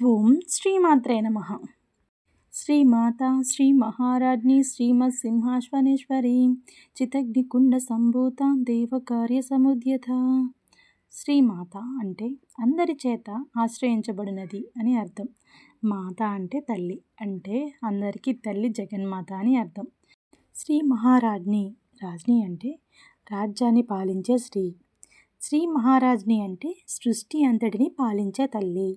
ఓం శ్రీమాత్రే నమ. శ్రీమాత శ్రీ మహారాజ్ని శ్రీమత్ సింహాశ్వనేశ్వరి చితగ్నికుండ సంభూత దేవకార్య సముద్యత శ్రీమాత అంటే అందరి చేత ఆశ్రయించబడినది అని అర్థం. మాత అంటే తల్లి అంటే అందరికీ తల్లి జగన్మాత అని అర్థం. శ్రీ మహారాజ్ని రాజ్ని అంటే రాజ్యాన్ని పాలించే శ్రీ శ్రీ మహారాజ్ని అంటే సృష్టి అంతటిని పాలించే తల్లి.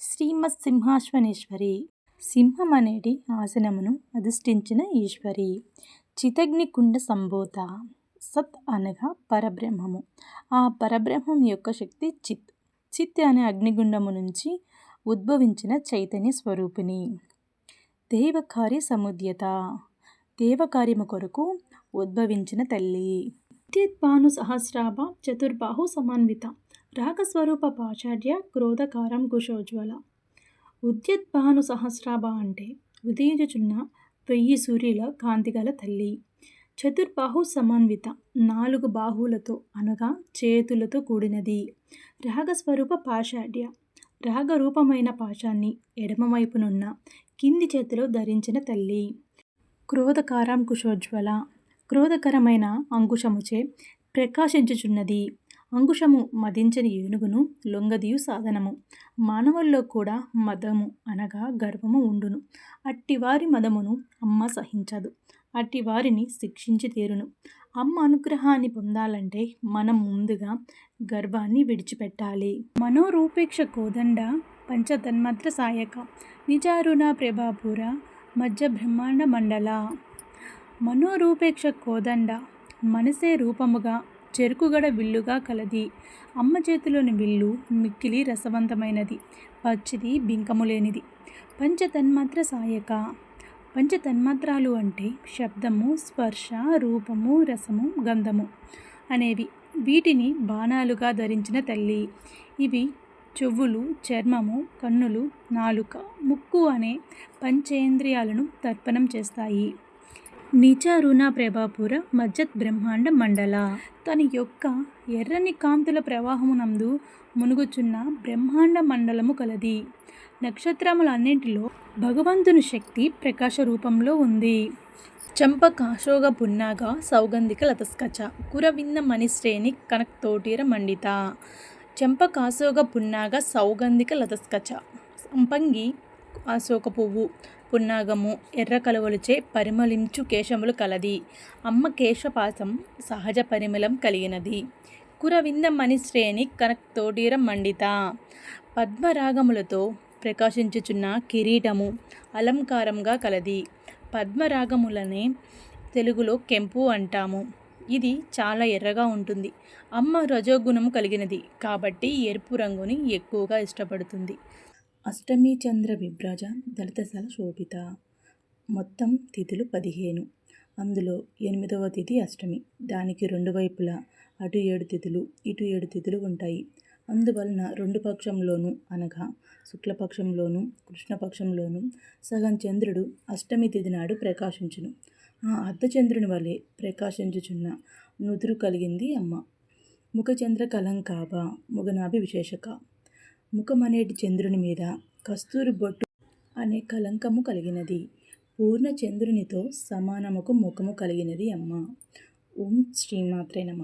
శ్రీమత్ సింహాశ్వనేశ్వరి సింహం అనేటి ఆసనమును అధిష్ఠించిన ఈశ్వరి. చితగ్ని కుండ సత్ అనగా పరబ్రహ్మము. ఆ పరబ్రహ్మం యొక్క శక్తి చిత్. చిత్ అనే అగ్నిగుండము నుంచి ఉద్భవించిన చైతన్య స్వరూపిణి. దేవకార్య సముద్యత. దేవకార్యము కొరకు ఉద్భవించిన తల్లి. విద్యుద్భాను సహస్రాభ చతుర్బాహు సమన్విత. రాగస్వరూప పాచార్య క్రోధకారం కుశోజ్వల. ఉద్యద్భాను సహస్రాభ అంటే ఉదయించుచున్న వెయ్యి సూర్యుల కాంతిగల తల్లి. చతుర్బాహు సమన్విత నాలుగు బాహువులతో అనగా చేతులతో కూడినది. రాగస్వరూప పాషాఢ్య రాగరూపమైన పాశాన్ని ఎడమవైపునున్న కింది చేతిలో ధరించిన తల్లి. క్రోధకారం కుశోజ్వల క్రోధకరమైన అంకుశముచే ప్రకాశించుచున్నది. అంకుశము మదించని ఏనుగును లొంగదియు సాధనము. మానవుల్లో కూడా మదము అనగా గర్వము ఉండును. అట్టివారి మదమును అమ్మ సహించదు. అట్టి వారిని శిక్షించి తీరును. అమ్మ అనుగ్రహాన్ని పొందాలంటే మనం ముందుగా గర్వాన్ని విడిచిపెట్టాలి. మనోరూపేక్ష కోదండ పంచతన్మత్ర సాయక. నిజారుణ ప్రభాపుర మధ్య బ్రహ్మాండ మండల. మనోరూపేక్ష కోదండ మనసే రూపముగా చెరుకుగడ విల్లుగా కలది. అమ్మ చేతిలోని విల్లు మిక్కిలి రసవంతమైనది. పచ్చిది బింకము లేనిది పంచతన్మాత్ర సాయక. పంచతన్మాత్రాలు అంటే శబ్దము స్పర్శ రూపము రసము గంధము అనేవి. వీటిని బాణాలుగా ధరించిన తల్లి. ఇవి చెవులు చర్మము కన్నులు నాలుక ముక్కు అనే పంచేంద్రియాలను తర్పణం చేస్తాయి. నిచారుణ ప్రభాపుర మజ్జత్ బ్రహ్మాండ మండల. తన యొక్క ఎర్రని కాంతుల ప్రవాహమునందు మునుగుచున్న బ్రహ్మాండ మండలము కలది. నక్షత్రములన్నింటిలో భగవంతుని శక్తి ప్రకాశ రూపంలో ఉంది. చంపకాశోగ పున్నాగ సౌగంధిక లతస్కచ కురవింద మణిశ్రేణి కనక్తోటీర మండిత. చంపకాశోగ పున్నాగ సౌగంధిక లతస్కచ సంపంగి అశోక పువ్వు పున్నాగము ఎర్ర కలువలుచే పరిమళించు కేశములు కలది. అమ్మ కేశపాసం సహజ పరిమళం కలిగినది. కురవింద మణిశ్రేణి కనక్తోటీర మండిత. పద్మరాగములతో ప్రకాశించుచున్న కిరీటము అలంకారంగా కలది. పద్మరాగములనే తెలుగులో కెంపు అంటాము. ఇది చాలా ఎర్రగా ఉంటుంది. అమ్మ రజోగుణం కలిగినది కాబట్టి ఎరుపు రంగుని ఎక్కువగా ఇష్టపడుతుంది. అష్టమి చంద్ర విభ్రజ దళితసల శోభిత. మొత్తం తిథులు పదిహేను. అందులో ఎనిమిదవ తిథి అష్టమి. దానికి రెండు వైపులా అటు ఏడు తిథులు ఇటు ఏడు తిథులు ఉంటాయి. అందువలన రెండు పక్షంలోనూ అనగా శుక్లపక్షంలోనూ కృష్ణపక్షంలోనూ సగం చంద్రుడు అష్టమి తిథి నాడు ప్రకాశించును. ఆ అర్ధచంద్రుని వలె ప్రకాశించుచున్న నుదురు కలిగింది అమ్మ. ముఖచంద్ర కలంకాభ ముగనాభి విశేషక ముఖమనేటి చంద్రుని మీద కస్తూరి బొట్టు అనే కలంకము కలిగినది. పూర్ణ చంద్రునితో సమానముకు ముఖము కలిగినది అమ్మ. ఓం శ్రీమాత్రే నమ.